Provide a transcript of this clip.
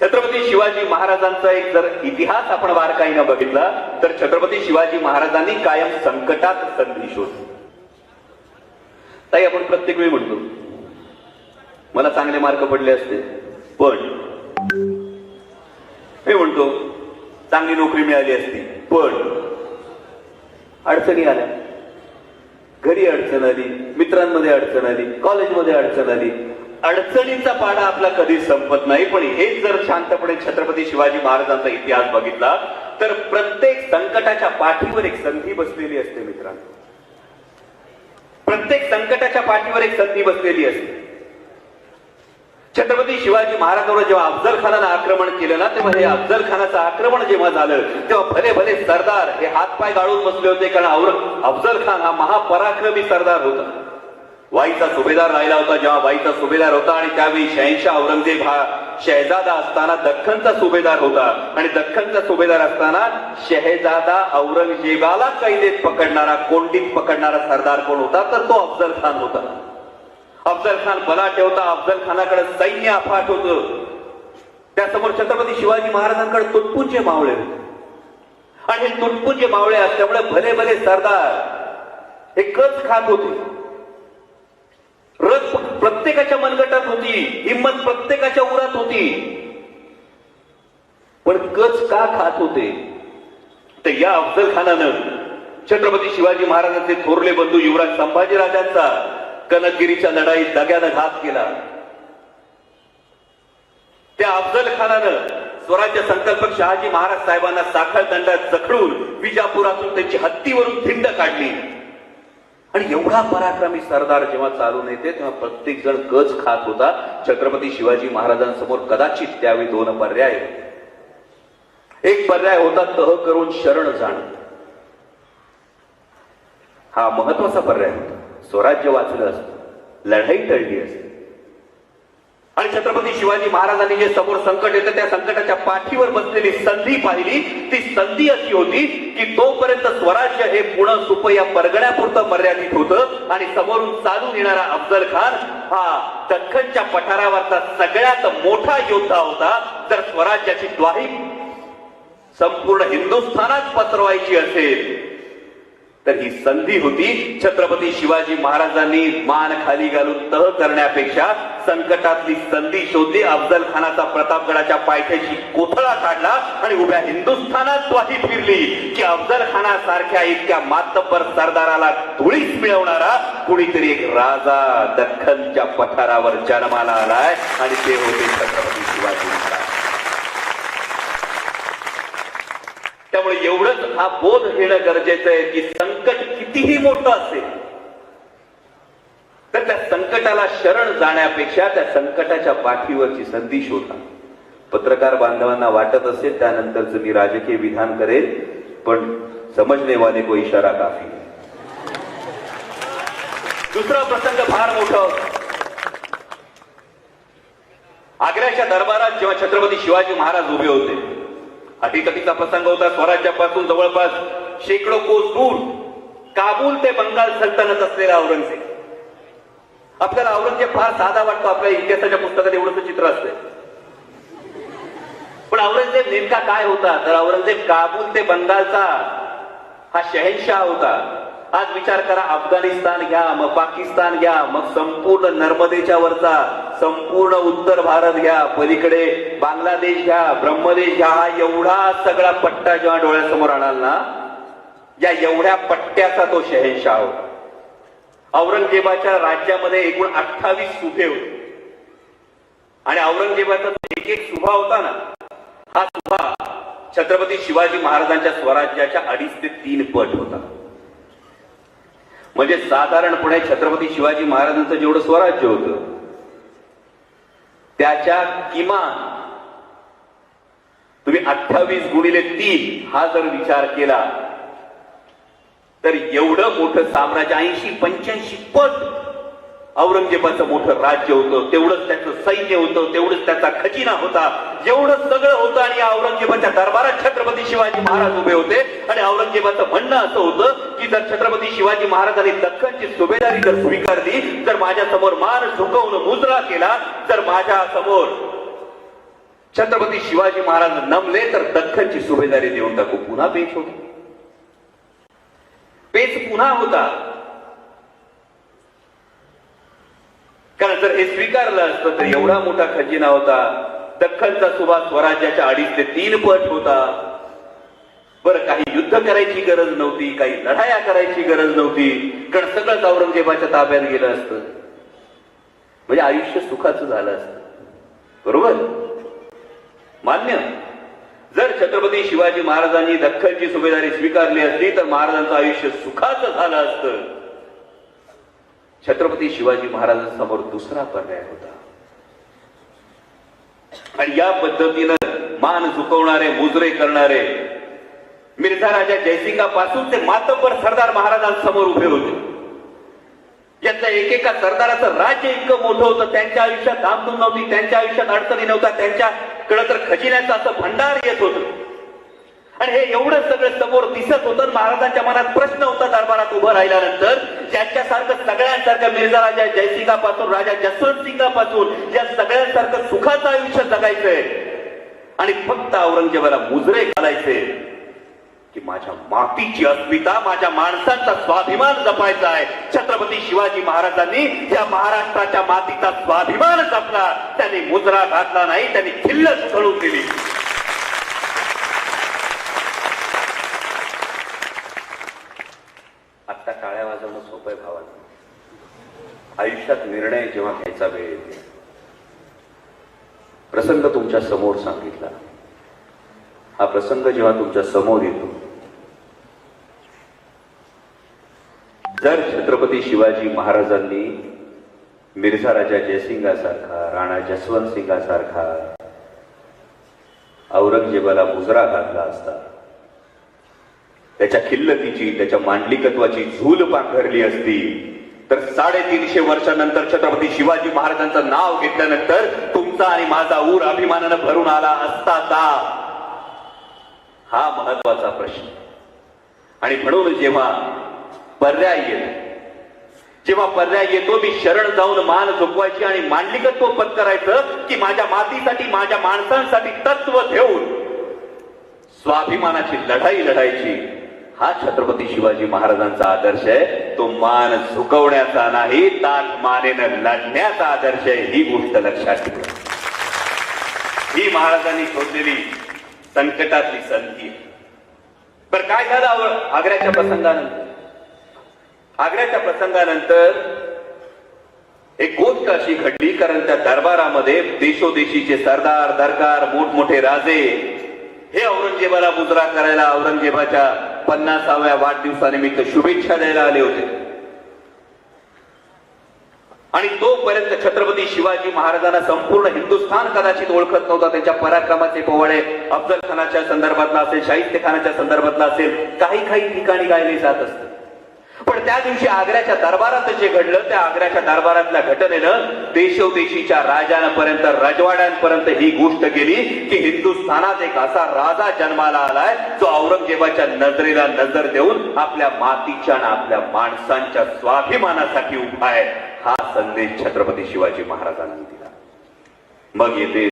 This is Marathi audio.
छत्रपती शिवाजी महाराजांचा एक जर इतिहास आपण बारकाईनं बघितला तर छत्रपती शिवाजी महाराजांनी कायम संकटात संधी शोधली. ताई आपण प्रत्येक वेळी म्हणतो मला चांगले मार्क पडले असते. पण मी म्हणतो चांगली नोकरी मिळाली असती. पण अडचणी आल्या. घरी अडचण आली मित्रांमध्ये अडचण आली कॉलेजमध्ये अडचण आली अडचणींचा पाडा आपला कधी संपत नाही. पण हेच जर शांतपणे छत्रपती शिवाजी महाराजांचा इतिहास बघितला तर प्रत्येक संकटाच्या पाठीवर एक संधी बसलेली असते मित्रांनो. प्रत्येक संकटाच्या पाठीवर एक संधी बसलेली असते. छत्रपती शिवाजी महाराजांवर जेव्हा अफजल खानानं आक्रमण केलं ना तेव्हा हे अफजल खानाचं आक्रमण जेव्हा झालं तेव्हा भले भले सरदार हे हातपाय गाळून बसले होते कारण अफजल खान हा महापराक्रमी सरदार होता. वाईचा सुभेदार राहिला होता जेव्हा वाईचा सुभेदार होता आणि त्यावेळी शहनशाह औरंगजेब हा शहजादा असताना दख्खनचा सुभेदार होता. आणि दख्खनचा सुभेदार असताना शहजादा औरंगजेबाला कैदेत पकडणारा कोंडीत पकडणारा सरदार कोण होता? तर तो अफजल खान होता. अफजल खान बलाढ्य होता. अफजल खानाकडे सैन्य अफाट होत. त्यासमोर छत्रपती शिवाजी महाराजांकडे तुटपुंचे मावळे होते. आणि हे तुटपुंचे मावळे असल्यामुळे भले भले सरदार हे कच खात होते. रथ प्रत्येकाच्या मनगटात होती हिंमत प्रत्येकाच्या उरात होती. पण कच का खात होते? तर या अफजल खानानं छत्रपती शिवाजी महाराजांचे थोरले बंधू युवराज संभाजीराजांचा कनकगिरीच्या लढाईत दग्यानं घात केला. त्या अफजल खानानं स्वराज्य संकल्पक शहाजी महाराज साहेबांना साखळ दंडात जखडून विजापुरातून त्यांची हत्तीवरून थिंड काढली. आणि एवढा पराक्रमी सरदार जेव्हा चालून येते तेव्हा प्रत्येक जण गज खात होता. छत्रपती शिवाजी महाराजांसमोर कदाचित त्यावेळी दोन पर्याय होते. एक पर्याय होता तह करून शरण जाणं. हा महत्त्वाचा पर्याय होता. स्वराज्य वाचलं असत. लढाई टळली असते. आणि छत्रपती शिवाजी महाराजांनी जे समोर संकट येतं त्या संकटाच्या पाठीवर बसलेली संधी पाहिली. ती संधी अशी होती की तोपर्यंत स्वराज्य हे पुणे सुप या परगण्यापुरतं मर्यादित होतं आणि समोरून चालून येणारा अफजल खान हा दख्खनच्या पठारावरचा सगळ्यात मोठा योद्धा होता. जर स्वराज्याची द्वाही संपूर्ण हिंदुस्थानात पसरवायची असेल तर ही संधी होती छत्रपती शिवाजी महाराजांनी मान खाली घालून तह करण्यापेक्षा संकटातली संधी शोधली. अफजल खानाचा प्रतापगडाच्या पायथ्याशी कोथळा काढला आणि उभ्या हिंदुस्थानात द्वाही फिरली की अफजल खानासारख्या इतक्या मातब्बर सरदाराला धुळीच मिळवणारा कुणीतरी एक राजा दख्खनच्या पठारावर जन्माला आलाय आणि ते होते छत्रपती शिवाजी महाराज. त्यामुळे एवढंच हा बोध घेणं गरजेचं आहे की संकट कितीही मोठं असेल तर त्या संकटाला शरण जाण्यापेक्षा त्या संकटाच्या पाठीवरची संधी शोधा. पत्रकार बांधवांना वाटत असेल त्यानंतरच मी राजकीय विधान करेल पण समजने वाले को इशारा काफी. दुसरा प्रसंग फार मोठा आग्र्याच्या दरबारात जेव्हा छत्रपती शिवाजी महाराज उभे होते अटीतटीचा प्रसंग होता स्वराज्यापासून जवळपास शेकडो कोस दूर काबूल ते बंगाल सल्तनत असलेला औरंगजेब. आपल्याला औरंगजेब फार साधा वाटतो आपल्या इतिहासाच्या पुस्तकात एवढंच चित्र असते पण औरंगजेब नेमका काय होता? तर औरंगजेब काबूल ते बंगालचा हा शहेनशाह होता. आज विचार करा अफगाणिस्तान घ्या मग पाकिस्तान घ्या मग संपूर्ण नर्मदेच्या वरचा संपूर्ण उत्तर भारत घ्या पलीकडे बांगलादेश घ्या ब्रह्मदेश घ्या हा एवढा सगळा पट्टा जेव्हा डोळ्यासमोर आणाल ना या एवढ्या पट्ट्याचा तो शहेनशाह होता. औरंगजेबाच्या राज्यामध्ये एकूण अठ्ठावीस सुभे होते. आणि औरंगजेबाचा एक एक सुभा होता ना हा सुभा छत्रपती शिवाजी महाराजांच्या स्वराज्याच्या अडीच ते तीन पट होता. म्हणजे साधारणपणे छत्रपती शिवाजी महाराजांचं जेवढं स्वराज्य होतं त्याच्या किमान तुम्ही अठ्ठावीस गुणिले तीन हा जर विचार केला तर एवढं मोठं साम्राज्य ऐंशी पंच्याऐंशी पट औरंगजेबाचं मोठं राज्य होतं तेवढंच त्याचं सैन्य होतं तेवढंच त्याचा खजिना होता एवढं सगळं होतं आणि औरंगजेबाच्या दरबारात छत्रपती शिवाजी महाराज उभे होते. आणि औरंगजेबाचं म्हणणं असं होतं की जर छत्रपती शिवाजी महाराजांनी दख्खनची सुभेदारी जर स्वीकारली जर माझ्यासमोर मान झुकवून मुजरा केला तर माझ्यासमोर छत्रपती शिवाजी महाराज नमले तर दख्खनची सुभेदारी देऊन टाकू. पुन्हा पेश होता पेच पुन्हा होता. कारण जर हे स्वीकारलं असतं तर एवढा मोठा खजिना होता. दख्खनचा सुभाष स्वराज्याच्या अडीच ते तीन पट होता. बरं काही युद्ध करायची गरज नव्हती काही लढाया करायची गरज नव्हती. कारण सगळंच औरंगजेबाच्या ताब्यात गेलं असतं. म्हणजे आयुष्य सुखाचं झालं असतं. बरोबर? मान्य? जर छत्रपती शिवाजी महाराजांनी दख्खनची सुभेदारी स्वीकारली असती तर महाराजांचं आयुष्य सुखाचं झालं असतं. छत्रपती शिवाजी महाराजांसमोर दुसरा पर्याय होता. आणि या पद्धतीनं मान झुकवणारे मुजरे करणारे मिर्झा राजा जयसिंगा पासून ते मातबर सरदार महाराजांसमोर उभे होते. यातल्या एकेका सरदाराचं राज्य इतकं मोठं होतं त्यांच्या आयुष्यात धामधूम नव्हती त्यांच्या आयुष्यात अडचणी नव्हत्या खरं तर खजिन्याचा असं भंडार येत होतं. आणि हे एवढं सगळं समोर दिसत होतं महाराजांच्या मनात प्रश्न होता दरबारात उभं राहिल्यानंतर ज्यांच्यासारखं सगळ्यांसारखं मिर्झा राजा जयसिंगापासून राजा जसवंत सिंगापासून या सगळ्यांसारखं सुखाचं आयुष्य जगायचंय आणि फक्त औरंगजेबाला मुजरे घालायचे. की माझ्या मातीची अस्मिता माझ्या माणसांचा स्वाभिमान जपायचा आहे. छत्रपती शिवाजी महाराजांनी या महाराष्ट्राच्या मातीचा स्वाभिमान जपला. त्यांनी मुजरा घातला नाही त्यांनी खिल्लत घडून दिली. आता टाळ्या वाजवणं सोपं आहे भावाला आयुष्यात निर्णय जेव्हा घ्यायचा वेळ येते. प्रसंग तुमच्यासमोर सांगितला. हा प्रसंग जेव्हा तुमच्यासमोर येतो जर छत्रपती शिवाजी महाराजांनी मिर्झा राजा जयसिंगासारखा राणा जसवंत सिंगासारखा औरंगजेबाला मुजरा घातला असता त्याच्या खिल्लतीची त्याच्या मांडलिकत्वाची झूल पांघरली असती तर साडेतीनशे वर्षानंतर छत्रपती शिवाजी महाराजांचं नाव घेतल्यानंतर तुमचा आणि माझा ऊर अभिमानानं भरून आला असता का? हा महत्त्वाचा प्रश्न. आणि म्हणून जेव्हा पर्याय येतो. जेव्हा पर्याय येतो मी शरण जाऊन मान झोपवायची आणि मांडलिकत्व पत्करायचं की माझ्या मातीसाठी माझ्या माणसांसाठी तत्व ठेवून स्वाभिमानाची लढाई लढायची. हा छत्रपती शिवाजी महाराजांचा आदर्श आहे. तो मान झुकवण्याचा नाही ताट मानेनं लढण्याचा आदर्श आहे. ही गोष्ट लक्षात ठेवा. ही महाराजांनी शोधलेली संकटातली संधी आहे. बरं काय झालं आव- आग्र्याच्या प्रसंगानंतर? आग्र्याच्या प्रसंगानंतर एक गोष्ट अशी घडली कारण त्या दरबारामध्ये देशोदेशीचे सरदार दरकार मोठमोठे राजे हे औरंगजेबाला मुजरा करायला औरंगजेबाच्या पन्नासाव्या वाढदिवसानिमित्त शुभेच्छा द्यायला आले होते. आणि तोपर्यंत छत्रपती शिवाजी महाराजांना संपूर्ण हिंदुस्थान कदाचित ओळखत नव्हता. त्यांच्या पराक्रमाचे पोवाडे अफजल खानाच्या संदर्भातला असेल शाहिस्ते खानाच्या संदर्भातला असेल काही काही ठिकाणी गायले जात असत. पण त्या दिवशी आग्र्याच्या दरबारात जे घडलं त्या आग्र्याच्या दरबारातल्या घटनेनं देशोदेशीच्या राजांपर्यंत रजवाड्यांपर्यंत ही गोष्ट गेली की हिंदुस्थानात एक असा राजा जन्माला आलाय जो औरंगजेबाच्या नजरेला नजर देऊन आपल्या मातीच्या आणि आपल्या माणसांच्या स्वाभिमानासाठी उभा आहे. हा संदेश छत्रपती शिवाजी महाराजांनी दिला. मग येते